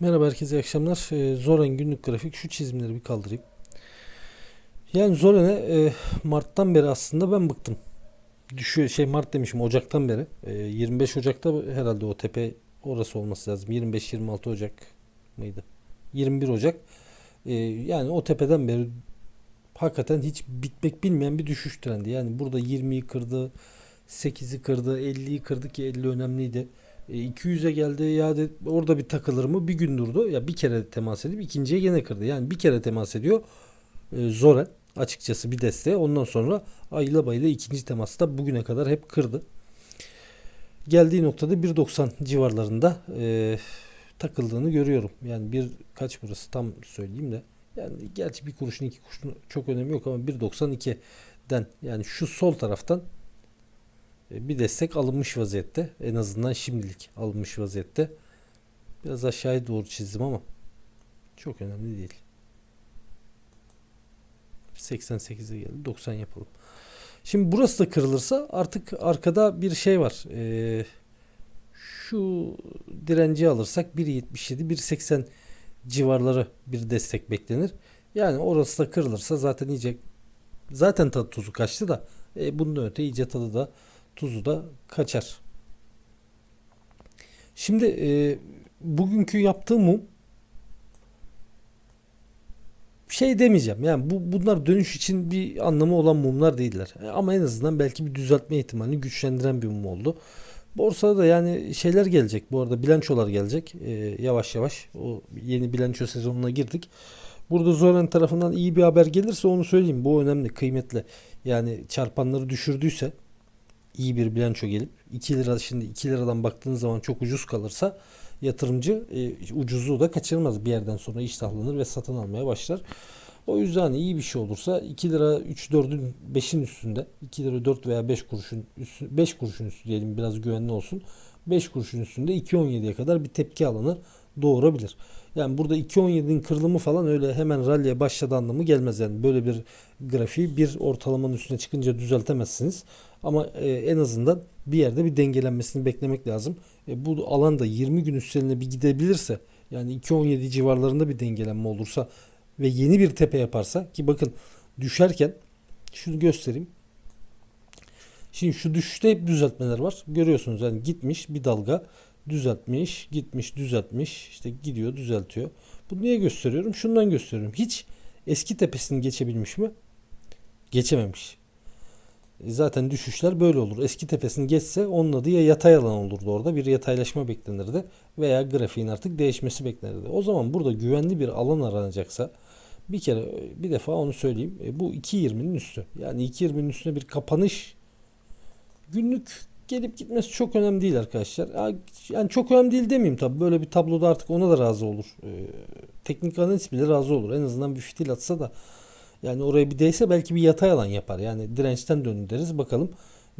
Merhaba herkese iyi akşamlar. Ee, Zoren günlük grafik şu çizimleri bir kaldırayım. Yani Zoren'e e, Mart'tan beri aslında ben bıktım. Düşüyor şey Mart demişim Ocak'tan beri. E, 25 Ocak'ta herhalde o tepe orası olması lazım. 25-26 Ocak mıydı? 21 Ocak. E, yani o tepeden beri hakikaten hiç bitmek bilmeyen bir düşüş trendi. Yani burada 20'yi kırdı, 8'i kırdı, 50'yi kırdı ki 50 önemliydi. E, 200'e geldi ya de, orada bir takılır mı? Bir gün durdu. Ya bir kere temas edip ikinciye gene kırdı. Yani bir kere temas ediyor. E, Zoren açıkçası bir desteğe. Ondan sonra ayla bayla ikinci temasta bugüne kadar hep kırdı. Geldiği noktada 1.90 civarlarında e, takıldığını görüyorum. Yani bir kaç burası tam söyleyeyim de. Yani gerçi bir kuruşun iki kuruşun çok önemi yok ama 1.92'den yani şu sol taraftan bir destek alınmış vaziyette. En azından şimdilik alınmış vaziyette. Biraz aşağıya doğru çizdim ama çok önemli değil. 88'e geldi. 90 yapalım. Şimdi burası da kırılırsa artık arkada bir şey var. Ee, şu direnci alırsak 1.77 1.80 civarları bir destek beklenir. Yani orası da kırılırsa zaten iyice zaten tadı tuzu kaçtı da e, bunun öte iyice tadı da tuzu da kaçar. Şimdi e, bugünkü yaptığım mum şey demeyeceğim. Yani bu bunlar dönüş için bir anlamı olan mumlar değiller. E, ama en azından belki bir düzeltme ihtimalini güçlendiren bir mum oldu. Borsada da yani şeyler gelecek. Bu arada bilançolar gelecek. E, yavaş yavaş o yeni bilanço sezonuna girdik. Burada Zoran tarafından iyi bir haber gelirse onu söyleyeyim. Bu önemli, kıymetli. Yani çarpanları düşürdüyse iyi bir bilanço gelip 2 lira şimdi 2 liradan baktığınız zaman çok ucuz kalırsa yatırımcı e, ucuzluğu da kaçırmaz bir yerden sonra iştahlanır ve satın almaya başlar. O yüzden iyi bir şey olursa 2 lira 3 4'ün 5'in üstünde 2 lira 4 veya 5 kuruşun üstü 5 kuruşun üstü diyelim biraz güvenli olsun. 5 kuruşun üstünde 2.17'ye kadar bir tepki alanı doğurabilir. Yani burada 2.17'nin kırılımı falan öyle hemen rally'e başladı anlamı gelmez yani. Böyle bir grafiği bir ortalamanın üstüne çıkınca düzeltemezsiniz. Ama e, en azından bir yerde bir dengelenmesini beklemek lazım. E, bu alanda 20 gün üstlerine bir gidebilirse yani 2.17 civarlarında bir dengelenme olursa ve yeni bir tepe yaparsa ki bakın düşerken şunu göstereyim. Şimdi şu düşüşte hep düzeltmeler var. Görüyorsunuz yani gitmiş bir dalga düzeltmiş, gitmiş, düzeltmiş, işte gidiyor, düzeltiyor. Bu niye gösteriyorum? Şundan gösteriyorum. Hiç eski tepesini geçebilmiş mi? Geçememiş. E, zaten düşüşler böyle olur. Eski tepesini geçse onun adı ya yatay alan olurdu orada. Bir yataylaşma beklenirdi. Veya grafiğin artık değişmesi beklenirdi. O zaman burada güvenli bir alan aranacaksa bir kere bir defa onu söyleyeyim. E, bu 2.20'nin üstü. Yani 2.20'nin üstüne bir kapanış günlük gelip gitmesi çok önemli değil arkadaşlar. Yani çok önemli değil demeyeyim tabi. Böyle bir tabloda artık ona da razı olur. Ee, teknik analiz bile razı olur. En azından bir fitil atsa da yani oraya bir değse belki bir yatay alan yapar. Yani dirençten dönün deriz bakalım.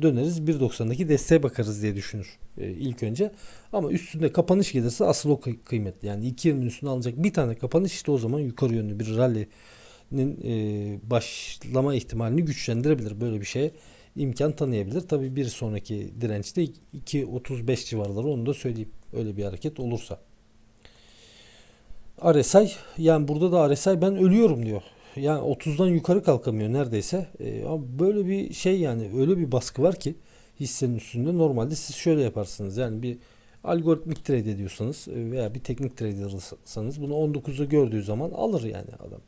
Döneriz 1.90'daki desteğe bakarız diye düşünür e, ilk önce. Ama üstünde kapanış gelirse asıl o kıymetli. Yani 2.20'nin üstüne alınacak bir tane kapanış işte o zaman yukarı yönlü bir rally'nin e, başlama ihtimalini güçlendirebilir. Böyle bir şeye imkan tanıyabilir. Tabi bir sonraki dirençte 2.35 civarları onu da söyleyeyim. Öyle bir hareket olursa. RSI yani burada da RSI ben ölüyorum diyor. Yani 30'dan yukarı kalkamıyor neredeyse. E, böyle bir şey yani öyle bir baskı var ki hissenin üstünde normalde siz şöyle yaparsınız. Yani bir algoritmik trade ediyorsanız veya bir teknik trade ediyorsanız bunu 19'da gördüğü zaman alır yani adam.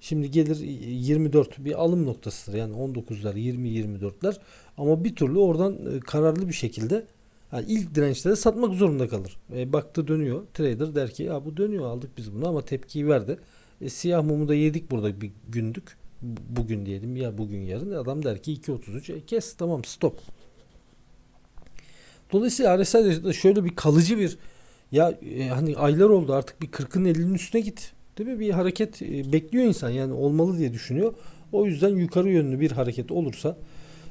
Şimdi gelir 24 bir alım noktasıdır. Yani 19'lar 20-24'ler ama bir türlü oradan e, kararlı bir şekilde yani ilk dirençlere satmak zorunda kalır. E, baktı dönüyor. Trader der ki ya bu dönüyor aldık biz bunu ama tepkiyi verdi. E, siyah mumu da yedik burada bir gündük. Bugün diyelim ya bugün yarın. Adam der ki 2.33 e, kes tamam stop. Dolayısıyla RSI'de şöyle bir kalıcı bir ya e, hani aylar oldu artık bir 40'ın 50'nin üstüne git. Değil mi? Bir hareket e, bekliyor insan yani olmalı diye düşünüyor. O yüzden yukarı yönlü bir hareket olursa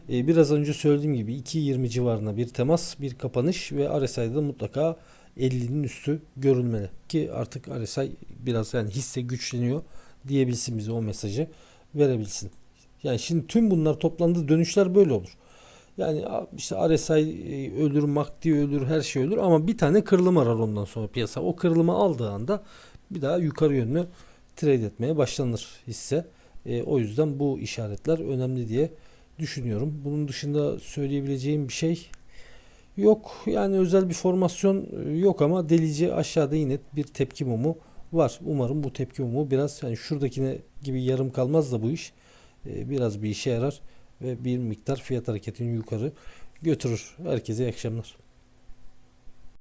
e, biraz önce söylediğim gibi 2.20 civarına bir temas, bir kapanış ve RSI'de mutlaka 50'nin üstü görülmeli ki artık RSI biraz yani hisse güçleniyor diyebilsin bize o mesajı verebilsin. Yani şimdi tüm bunlar toplandığı dönüşler böyle olur. Yani işte RSI e, ölür, MACD ölür, her şey ölür ama bir tane kırılım arar ondan sonra piyasa. O kırılımı aldığı anda bir daha yukarı yönlü trade etmeye başlanır hisse. E, o yüzden bu işaretler önemli diye düşünüyorum. Bunun dışında söyleyebileceğim bir şey yok. Yani özel bir formasyon e, yok ama delici aşağıda yine bir tepki mumu var. Umarım bu tepki mumu biraz yani şuradakine gibi yarım kalmaz da bu iş. E, biraz bir işe yarar ve bir miktar fiyat hareketini yukarı götürür. Herkese iyi akşamlar.